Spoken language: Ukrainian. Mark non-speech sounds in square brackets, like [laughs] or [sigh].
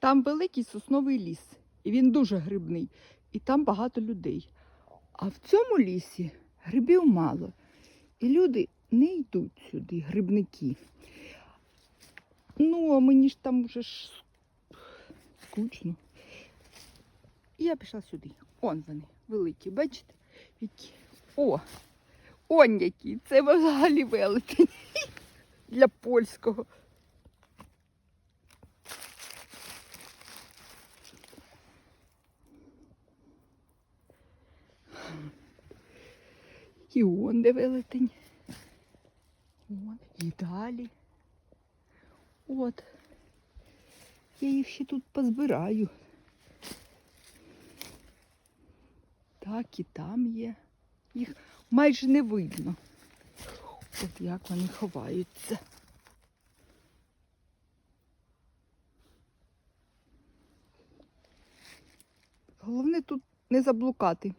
Там великий сосновий ліс, і він дуже грибний, і там багато людей. А в цьому лісі грибів мало. І люди не йдуть сюди, грибники. Ну, а мені ж там вже ж скучно. І я пішла сюди. Он вони, великі, бачите? Які? О! Он які! Це взагалі велетень [laughs] для польського. І он де велетень. Вон, і далі. От. Я їх ще тут позбираю. Так, і там є. Їх майже не видно. От як вони ховаються. Головне тут не заблукати.